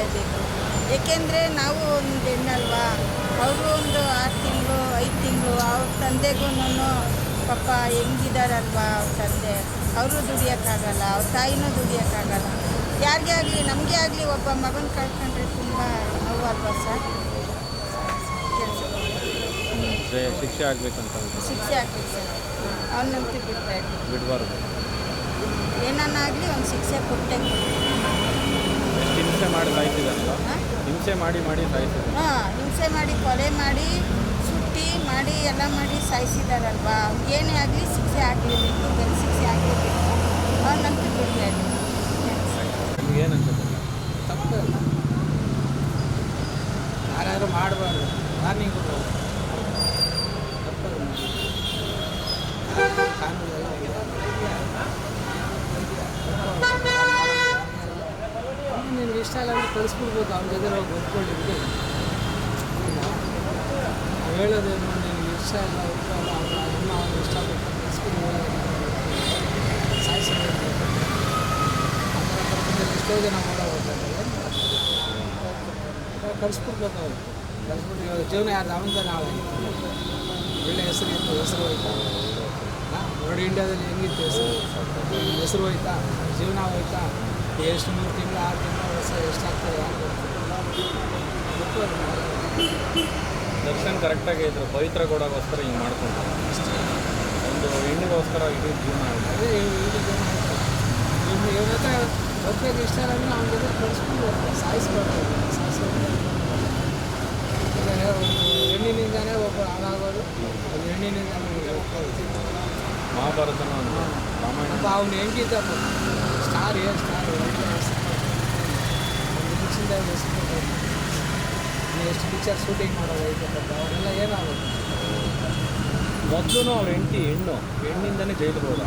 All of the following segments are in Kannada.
ಮಾಡಲೇಬೇಕು ಏಕೆಂದರೆ ನಾವು ಒಂದು ಹೆಣ್ಣಲ್ವಾ? ಅವರು ಒಂದು ಆರು ತಿಂಗಳು ಐದು ತಿಂಗಳು ಅವ್ರ ತಂದೆಗೂ ಪಾಪ ಹೆಂಗಿದಾರಲ್ವಾ ಅವ್ರ ತಂದೆ? ಅವರು ದುಡಿಯೋಕ್ಕಾಗಲ್ಲ ಅವ್ರ ತಾಯಿನೂ ದುಡಿಯೋಕ್ಕಾಗಲ್ಲ. ಯಾರಿಗೇ ಆಗಲಿ ನಮಗೆ ಆಗಲಿ ಒಬ್ಬ ಮಗನ ಕಳ್ಕೊಂಡ್ರೆ ತುಂಬ ನೋವಲ್ವಾ ಸರ್? ಶಿಕ್ಷೆ ಆಗ್ಬೇಕಂತ. ಶಿಕ್ಷೆ ಆಗ್ಬೇಕು ಸರ್. ಅವನಂತೂ ಬಿಡಬೇಕು ಬಿಡಬಾರ್ದು. ಏನನ್ನಾಗಲಿ ಒಂದು ಶಿಕ್ಷೆ ಕೊಟ್ಟೆ ಮಾಡಿ ಸಾಯಿಸಿದಾರಲ್ಲ ಹಿಂಸೆ ಮಾಡಿ ಮಾಡಿ ಸಾಯಿಸಿದ್ರು ಹಾಂ ಹಿಂಸೆ ಮಾಡಿ ಕೊಲೆ ಮಾಡಿ ಸುಟ್ಟಿ ಮಾಡಿ ಎಲ್ಲ ಮಾಡಿ ಸಾಯಿಸಿದಾರಲ್ವಾ ಏನೇ ಆಗಲಿ ಶಿಕ್ಷೆ ಆಗಲೇಬೇಕು ಬೆಲೆ ಶಿಕ್ಷೆ ಆಗಲೇಬೇಕು ಅವನಂತೂ ಬಿಡಬೇಕು ನಿಮ್ಗೆ ಏನು ಅನ್ಸುತ್ತೆ? ತಪ್ಪು ಯಾರ್ಯಾರು ಮಾಡಬಾರ್ದು. ವಾರ್ನಿಂಗ್ ಕೊಡೋದು ತಪ್ಪದು ಕಾನೂನು ಎಲ್ಲ ಇದೆ. ಅವ್ನು ನಿನ್ಗೆ ಇಷ್ಟ ಇಲ್ಲ ಅಂದ್ರೆ ಕಳಿಸ್ಬಿಡ್ಬೋದು ಅವ್ನ ಜೊತೆ ಹೋಗಿ ಒಪ್ಕೊಂಡಿದ್ದು. ನಾವು ಹೇಳೋದೇನು ನಿನಗೆ ಇಷ್ಟ ಇಲ್ಲ ಓದ್ಕೊಲ್ಲ ಅವ್ರ ಅಮ್ಮ ಅವ್ನು ಇಷ್ಟಪಟ್ಟು ಕಳಿಸ್ಬಿಟ್ಟು ಸಾಯಿಸಬೇಕು ಎಷ್ಟೋ ಜನ ಕಳಿಸ್ಬಿಡ್ಬೇಕು ಅವ್ರು. ಕಳಿಸ್ಬಿಟ್ಟು ಇವಾಗ ಜೀವನ ಯಾರು ಅವಂತ ನಾಳೆ ಒಳ್ಳೆ ಹೆಸರು ಇತ್ತು, ಹೆಸರು ಹೋಯ್ತಾ? ನೋಡಿ ಇಂಡಿಯಾದಲ್ಲಿ ಹೆಂಗಿತ್ತು ಹೆಸರು? ಹೆಸರು ಹೋಯ್ತಾ? ಜೀವನ ಹೋಯ್ತಾ? ಎಷ್ಟು ಮೂರು ತಿಂಗಳು ಆರು ತಿಂಗಳು ವರ್ಷ ಎಷ್ಟಾಗ್ತದೆ ದರ್ಶನ್ ಕರೆಕ್ಟಾಗಿ ಇದ್ರು ಪವಿತ್ರ ಗೌಡಗೋಸ್ಕರ ಹಿಂಗೆ ಮಾಡ್ಕೊಂಡು ಒಂದು ಹೆಣ್ಣಿಗೋಸ್ಕರ ಇಡೀ ಜೀವನ ಸಾಯಿಸ್ಕೊಳ್ತಾರೆ ಅದೇ ಇಷ್ಟ ಇಲ್ಲ ಅಂದ್ರೆ ಅವ್ನ ಜೊತೆ ಕಳಿಸ್ಬಿಡ್ಬೇಕು ಸಾಯಿಸ್ಬಾರ್ದು ಸಾಯಿಸ್ಬಾರ್ದು ಒಂದು ಹೆಣ್ಣಿನಿಂದಾನೇ ಒಬ್ಬ ಹಾಳಾಗೋದು ಒಂದು ಹೆಣ್ಣಿನಿಂದಾನೇ ಹೋಗ್ಬೋದು ಮಹಾಭಾರತನ ರಾಮಾಯಣ. ಒಬ್ಬ ಅವ್ನು ಹೆಂಗಿದ್ದಪ್ಪ ಸ್ಟಾರ್ ಏನು ಸ್ಟಾರ್. ಇನ್ನು ಎಷ್ಟು ಪಿಕ್ಚರ್ ಶೂಟಿಂಗ್ ಮಾಡೋದು ಅವರೆಲ್ಲ ಏನಾಗೋದು? ಮೊದಲು ಅವ್ರ ಹೆಂಡತಿ ಹೆಣ್ಣು. ಹೆಣ್ಣಿಂದನೇ ಜೈಲಿಗೆ ಹೋದ.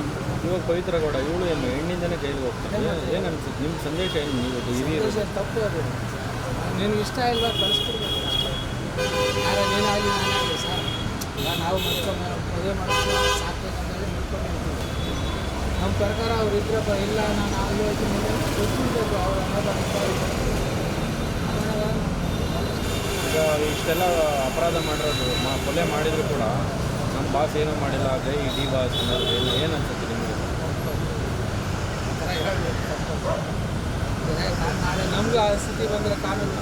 ಇವಾಗ ಪವಿತ್ರ ಗೌಡ ಇವಳು ಏನು ಹೆಣ್ಣಿಂದನೇ ಜೈಲಿಗೆ ಹೋಗ್ತಾರೆ ಏನು ಅನ್ಸುತ್ತೆ? ನಿಮ್ಮ ಸಂದೇಶ ಏನು ನೀವು ಹಿರಿಯರು? ತಪ್ಪು ಅದು. ನಿನಗೆ ಇಷ್ಟ ಇಲ್ಲ ಕಳಿಸ್ಕೊಡ್ಬೇಕು ಅಷ್ಟೇ. ಯಾರ ನೀನಾಗಲಿ ನಾನಾಗಲಿ ಸರ್. ನಾವು ಮದುವೆ ಸಾಕ್ಬೇಕಂತೇಳಿ ಮಾಡ್ಕೊಂಡಿರ್ತೀವಿ ಪ್ರಕಾರ ಅವ್ರು ಇದ್ರಪ್ಪ ಇಲ್ಲ ನಾನು ಆಲೋಚನೆ ಗೊತ್ತಿರಬೇಕು ಅವ್ರ ಈಗ ಇಷ್ಟೆಲ್ಲ ಅಪರಾಧ ಮಾಡಿರೋದು ಮಾ ಕೊಲೆ ಮಾಡಿದ್ರು ಕೂಡ ನಮ್ಮ ಬಾಸ್ ಏನೂ ಮಾಡಿಲ್ಲ ಈ ಡಿ ಬಾಸ್ ಏನು ಏನು ಅನ್ಸುತ್ತೆ ನಿಮಗೆ? ನಮಗೂ ಆ ಸ್ಥಿತಿ ಬಂದರೆ ಕಾನೂನು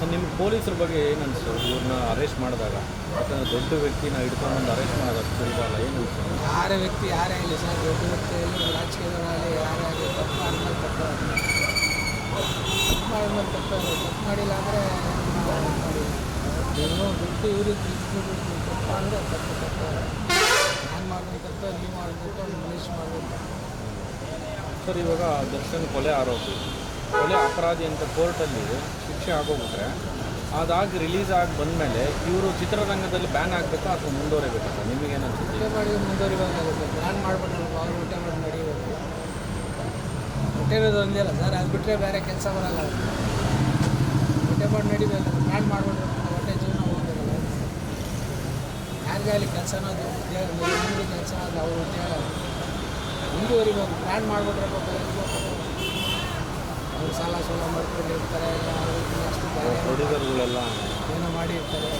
ನಮ್ಗೆ ಪೊಲೀಸರ ಬಗ್ಗೆ ಏನು ಅನಿಸ್ತು ಇವ್ರನ್ನ ಅರೆಸ್ಟ್ ಮಾಡಿದಾಗ ಯಾಕಂದರೆ ದೊಡ್ಡ ವ್ಯಕ್ತಿನ ಹಿಡ್ಕೊಂಡು ಅರೆಸ್ಟ್ ಮಾಡೋದು ಅಷ್ಟು ಸುಲಭ ಅಲ್ಲ ಏನು? ಯಾರೇ ವ್ಯಕ್ತಿ ಯಾರೇ ಆಗಲಿ ಸರ್ ದೊಡ್ಡ ವ್ಯಕ್ತಿ ರಾಜಕೀಯದಲ್ಲಿ ರಾಜಕೀಯದವರಾಗಲಿ ಯಾರೇ ಆಗಲಿ ತಪ್ಪು ಆದ್ಮೇಲೆ ತಪ್ಪು ತಪ್ಪು ಮಾಡಿದ್ಮೇಲೆ ತಪ್ಪು ತಪ್ಪು ಮಾಡಿಲ್ಲ ಅಂದರೆ ಏನೋ ದುಡ್ಡು ಇವ್ರಿಗೆ ತಪ್ಪು ಅಂದರೆ ತಪ್ಪು ತಪ್ಪು ನಾನು ಮಾಡಿದ ತಪ್ಪು ನೀವು ಮಾಡಬೇಕು ಮನೀಶ್ ಮನುಷ್ಯ ಮಾಡಬೇಕು ಸರ್ ಇವಾಗ ದರ್ಶನ್ ಕೊಲೆ ಆರೋಪಿ. ಕೊಲೆ ಅಪರಾಧಿ ಅಂತ ಕೋರ್ಟಲ್ಲಿ ಶಿಕ್ಷೆ ಆಗೋಗ್ಬಿಟ್ರೆ, ಅದಾಗಿ ರಿಲೀಸ್ ಆಗಿ ಬಂದಮೇಲೆ ಇವರು ಚಿತ್ರರಂಗದಲ್ಲಿ ಬ್ಯಾನ್ ಆಗಬೇಕು ಅಥವಾ ಮುಂದುವರಿಬೇಕಾ? ಸರ್ ನಿಮಗೇನು ಅನ್ಸುತ್ತೆ ಊಟ ಮಾಡಿ ಮುಂದುವರಿಬೇಕಾಗುತ್ತೆ. ಪ್ಲ್ಯಾನ್ ಮಾಡ್ಬಿಟ್ರಲ್ಲ ಅವ್ರು ಊಟ ಮಾಡಿ ನಡೀಬೇಕು ಊಟ ಇರೋದು ಒಂದೇ ಅಲ್ಲ ಸರ್. ಅದು ಬಿಟ್ಟರೆ ಬೇರೆ ಕೆಲಸ ಬರಲ್ಲ. ಹೊಟ್ಟೆ ಮಾಡಿ ನಡಿಬೇಕು. ಪ್ಲ್ಯಾನ್ ಮಾಡ್ಬಿಟ್ರೆ ಹೊಟ್ಟೆ ಜೀವನ ಹೋಗಿರಲ್ಲ ಯಾರಿಗೆ ಅಲ್ಲಿ ಕೆಲಸ ಅನ್ನೋದು ಉದ್ಯೋಗ ಕೆಲಸ ಅನ್ನೋದು ಅವ್ರ ಉದ್ಯೋಗ ಮುಂದುವರಿಬೇಕು. ಪ್ಲ್ಯಾನ್ ಮಾಡಿಬಿಟ್ರೆ ಸಾಲ ಸೂಲ ಮಾಡ್ಕೊಂಡಿರ್ತಾರೆ ಪ್ರೊಡ್ಯೂಸರ್ಗಳೆಲ್ಲ ಏನೋ ಮಾಡಿರ್ತಾರೆ.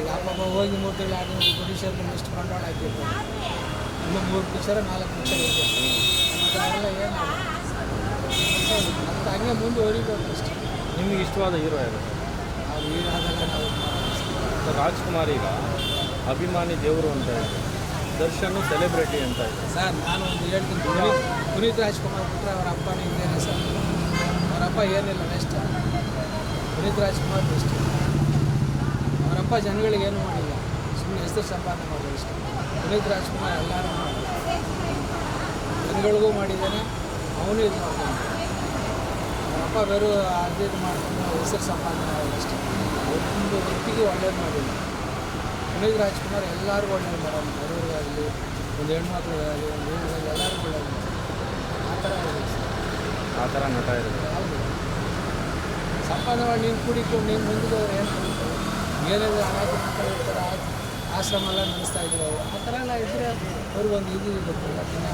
ಈಗ ಅಪ್ಪ ಹೋಗಿ ಮೂರು ತಿಂಗಳು ಆಗಿ ಪ್ರೊಡ್ಯೂಸರ್ಗೆ ಎಷ್ಟು ಬಂಡವಾಳ ಹಾಕಿರ್ತಾರೆ. ಇನ್ನು ಮೂರು ಪಿಕ್ಚರ್ ನಾಲ್ಕು ಪಿಕ್ಚರ್ ಇದೆ. ಮತ್ತು ಅವೆಲ್ಲ ಏನು ಮತ್ತು ಹಂಗೆ ಮುಂದುವರಿಬೇಕು ಅಷ್ಟೇ. ನಿಮಗೆ ಇಷ್ಟವಾದ ಹೀರೋ ಯಾರು? ನಾವು ಆದಾಗ ನಾವು. ರಾಜ್ಕುಮಾರ್ ಈಗ ಅಭಿಮಾನಿ ದೇವರು ಅಂತ ಇದೆ ದರ್ಶನ್ ಸೆಲೆಬ್ರಿಟಿ ಅಂತ ಇದೆ ಸರ್ ನಾನು ಒಂದು ಹೇಳ್ತೀನಿ. ಪುನೀತ್ ಪುನೀತ್ ರಾಜ್ಕುಮಾರ್ ಬಿಟ್ಟರೆ ಅವರ ಅಪ್ಪನೇ ಇದ್ದೇನೆ ಸರ್. ಏನಿಲ್ಲ ನೆಕ್ಸ್ಟ್ ಪುನೀತ್ ರಾಜ್ಕುಮಾರ್ ಬೆಸ್ಟ್ ಅವರಪ್ಪ ಜನಗಳಿಗೆ ಏನು ಮಾಡಿಲ್ಲ. ಸುಮ್ಮನೆ ಹೆಸರು ಸಂಪಾದನೆ ಮಾಡಿದ್ರು ಇಷ್ಟ ಪುನೀತ್ ರಾಜ್ಕುಮಾರ್ ಎಲ್ಲರೂ ಮಾಡಿದ್ರು. ಜನಗಳಿಗೂ ಮಾಡಿದ್ದಾನೆ ಅವನು ಇದು ಮಾಡ್ತಾನೆ ಅವರಪ್ಪ ಬೇರೆ ಅದು ಇದು ಮಾಡ್ಕೊಂಡು ಹೆಸರು ಸಂಪಾದನೆ ಮಾಡಿದ್ರು ಇಷ್ಟ ಒಂದು ವ್ಯಕ್ತಿಗೆ ಒಳ್ಳೇದು ಮಾಡಿಲ್ಲ. ಪುನೀತ್ ರಾಜ್ಕುಮಾರ್ ಎಲ್ಲರಿಗೂ ಒಳ್ಳೇದು ಮಾಡೋದು ಬಡವರಿಗಾಗಲಿ ಒಂದು ಹೆಣ್ಮಕ್ಳಿಗಾಗಲಿ ಒಂದು ಹೆಣ್ಣು ಎಲ್ಲರಿಗೂ ಒಳ್ಳೇದು. ಆ ಥರ. ಆ ಥರ ನಟ ಇರೋದು. ಸಂಪಾದನೆ ಮಾಡಿ ನೀನು ಕುಡಿಕೊಂಡು ನೀನು ಮುಂದೆ ಹೋದ್ರೆ ಏನು ಏನಿದೆ ಅನಾಥ ಮಕ್ಕಳು ಇರ್ತಾರೆ ಆಶ್ರಮ ಎಲ್ಲ ನಡೆಸ್ತಾ ಇದ್ರು ಅವರು ಆ ಥರ ಎಲ್ಲ ಇದ್ದರೆ ಅವ್ರಿಗೊಂದು ಇದು ಇರುತ್ತಲ್ಲ ದಿನ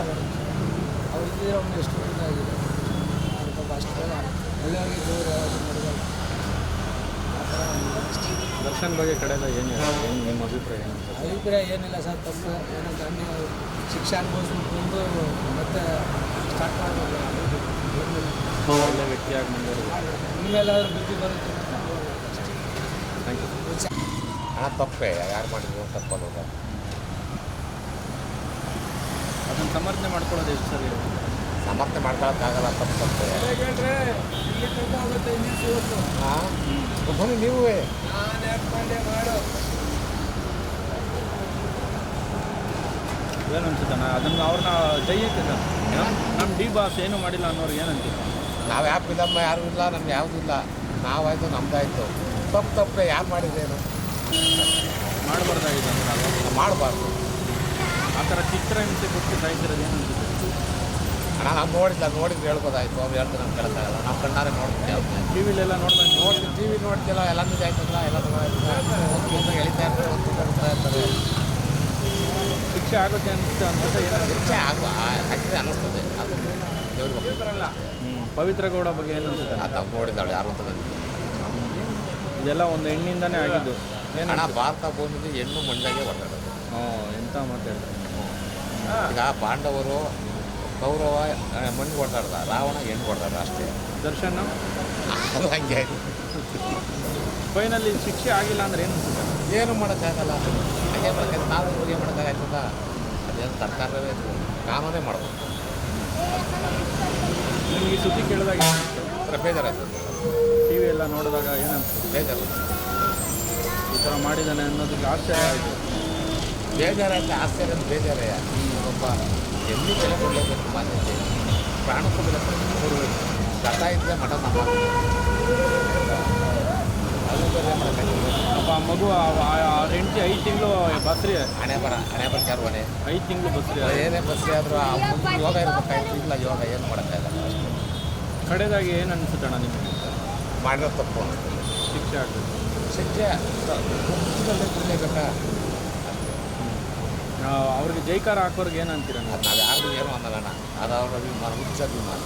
ಅವ್ರು ಇದ್ದಿದ್ರೆ ಅವ್ನು ಎಷ್ಟು ಇದಾಗಿದೆ ಸ್ವಲ್ಪ ಅಷ್ಟೆಲ್ಲ ಒಳ್ಳೆಯವ್ರಿಗೆ ದೇವರು ಆ ಥರ ದರ್ಶನ್ ಬಗ್ಗೆ ಕಡೆಲ್ಲ ಏನು ಹೇಳಿ ಏನು ನಿಮ್ಮ ಅಭಿಪ್ರಾಯ ಏನು? ಅಭಿಪ್ರಾಯ ಏನಿಲ್ಲ ಸರ್ ತಪ್ಪು. ಏನಂತ ಶಿಕ್ಷೆ ಅನುಭವಿಸ್ಬಿಟ್ಟು ಮತ್ತೆ ಸ್ಟಾರ್ಟ್ ಮಾಡಬೇಕು ಒಳ್ಳೆ ವ್ಯಕ್ತಿಯಾಗಿ ಮುಂದುವರೆದು ಇನ್ಮೇಲಾದ್ರೂ ಬುದ್ಧಿ ಬರುತ್ತೆ. ಥ್ಯಾಂಕ್ ಯು ಹಣ ತಪ್ಪೇ ಯಾರು ಮಾಡಿದ್ರು ತಪ್ಪಲ್ಲ ಅದನ್ನು ಸಮರ್ಥನೆ ಮಾಡ್ಕೊಳ್ಳೋದು ಎಷ್ಟು ಸರಿ ಸಮರ್ಥನೆ ಮಾಡ್ಕೊಳಕ್ಕಾಗಲ್ಲ ತಪ್ಪು ತಪ್ಪು ಹಾಂ ಬನ್ನಿ ನೀವೇ ಏನು ಅನ್ಸುತ್ತಣ್ಣ ಅದನ್ನು ಅವ್ರನ್ನ ಜೈ ನಮ್ಮ ನಮ್ಮ ಡಿ ಬಾಸ್ ಏನು ಮಾಡಿಲ್ಲ ಅನ್ನೋರು ಏನಂತೀವಿ ನಾವು ಯಾಕೆ ಇಲ್ಲಮ್ಮ ಯಾರು ಇಲ್ಲ ನಮ್ಗೆ ಯಾವುದೂ ಇಲ್ಲ. ನಾವಾಯ್ತು ನಮ್ದಾಯ್ತು. ತಪ್ಪು ತಪ್ಪೆ ಯಾರು ಮಾಡಿದ್ದೇನು ಮಾಡಬಾರ್ದಾಗಿದೆ ಅಂದ್ರೆ ಅದು ಮಾಡಬಾರ್ದು. ಆ ಥರ ಚಿತ್ರಹಿಂಸೆ ಕೊಟ್ಟು ಸಾಯ್ತಿರೋದು ಏನು ಅನ್ಸುತ್ತೆ ನಾನು ನಾವು ನೋಡಿಲ್ಲ ನೋಡಿದ್ರೆ ಹೇಳ್ಬೋದಾಯ್ತು. ಅವ್ರು ಹೇಳ್ತಾರೆ ನಮ್ಗೆ ಕೇಳೋಕ್ಕಾಗಲ್ಲ ನಾವು ಕಣ್ಣಾರೆ ನೋಡ್ತೀವಿ. ಟಿ ವಿಲೆಲ್ಲ ನೋಡ್ತಾ ನೋಡ್ತೀವಿ ಟಿ ವಿ ನೋಡ್ತಿಲ್ಲ ಎಲ್ಲನೂ ಆಯ್ತಲ್ಲ ಎಲ್ಲ ಒಂದು ಕೆಲಸ ಎಳಿತಾ ಇರ್ತಾರೆ ಒಂದು ಇರ್ತಾರೆ. ಶಿಕ್ಷೆ ಆಗುತ್ತೆ ಅಂತ ಹೆಚ್ಚೆ ಆಗುವ ಹಾಕಿದ್ರೆ ಅನ್ನಿಸ್ತದೆ ಅದು ದೇವ್ರಿಗೆ ಬಗ್ಗೆ ಏನು ಅನ್ಸುತ್ತೆ? ನಾವು ನೋಡಿದ್ದಾಳೆ ಯಾರು ಅಂತ ಇದೆಲ್ಲ ಒಂದು ಹೆಣ್ಣಿಂದನೇ ಆಗಿದ್ದು. ಏನು ಹಣ ಭಾರತ ಭೂಮಿಗೆ ಹೆಣ್ಣು ಮಂಡಾಗೆ ಹೊರಟಾಡೋದು ಹ್ಞೂ ಎಂತ ಮಾತಾಡ್ತಾರೆ ಈಗ ಪಾಂಡವರು ಕೌರವ ಮಣ್ಣು ಕೊಡ್ತಾರ್ದ ರಾವಣ ಹೆಣ್ಣು ಕೊಡ್ತಾರ ಅಷ್ಟೇ. ದರ್ಶನ? ಅದು ಹಂಗೆ. ಆಯ್ತು ಫೈನಲ್ಲಿ ಶಿಕ್ಷೆ ಆಗಿಲ್ಲ ಅಂದ್ರೆ ಏನು ಅನ್ಸುತ್ತೆ? ಏನು ಮಾಡೋಕ್ಕಾಗಲ್ಲ. ಹಾಗೆ ಮಾಡ್ಕೊಂಡು ನಾವು ಹೋಗಿ ಮಾಡೋಕ್ಕಾಗ್ತದ ಅದೇನು ಸರ್ಕಾರವೇ ಮಾಡ್ಬೇಕು. ನಿಮ್ಗೆ ಈ ಸುದ್ದಿ ಕೇಳಿದಾಗ ಒಂಥರ ಬೇಜಾರಾಯ್ತದೆ ಟಿ ವಿ ಎಲ್ಲ ನೋಡಿದಾಗ ಏನಂತ ಬೇಜಾರ. ಈ ಥರ ಮಾಡಿದ್ದಾನೆ ಅನ್ನೋದಕ್ಕೆ ಆಶ್ಚರ್ಯ ಆಯಿತು. ಬೇಜಾರಾಯ್ತು ಆಶ್ಚರ್ಯ ಬೇಜಾರೇ. ಒಬ್ಬ ಎಲ್ಲಿ ಬೆಲೆ ಕೊಡಲೇಬೇಕು ಮಾನ್ಯತೆ ಪ್ರಾಣಕ್ಕೂ ಬೆಲೆ ಕೊಡಬೇಕು. ಗತ ಇದ್ದರೆ ಮಠ ನಮ್ಮ ಅದು ಬೇರೆ ಮಾಡೋಕ್ಕಾಗಿಲ್ಲ. ಮಗು ಆ ಹೆಂಡತಿ ಐದು ತಿಂಗಳು ಬಸ್ರಿ. ಹಣೆ ಬರ ಹಣೆ ಬರ ಚಾರ್ವಣೆ ಐದು ತಿಂಗಳು ಬಸ್ರಿ. ಏನೇ ಬಸ್ರಿ ಆದರೂ ಯೋಗ ಇರಬೇಕಾಯ್ತು ಇಲ್ಲ ಯೋಗ ಏನು ಮಾಡೋಕ್ಕಾಗಲ್ಲ ಕಡೆದಾಗಿ ಏನು ಅನ್ಸುತ್ತಣ್ಣ ನಿಮಗೆ? ಮಾಡಿರೋ ತಪ್ಪು. ಶಿಕ್ಷೆ ಆಗಬೇಕು. ಶಿಕ್ಷೆ ಕೊಡಲೇಬೇಕಾ? ಅವ್ರಿಗೆ ಜೈಕಾರ ಹಾಕೋರ್ಗೆ ಏನು ಅಂತೀರ ನೀವು? ಯಾರಿಗೂ ಏನು ಅನ್ನೋಣ ಅದು ಅವ್ರ ಅಭಿಮಾನ ಹುಚ್ಚ ಅಭಿಮಾನ.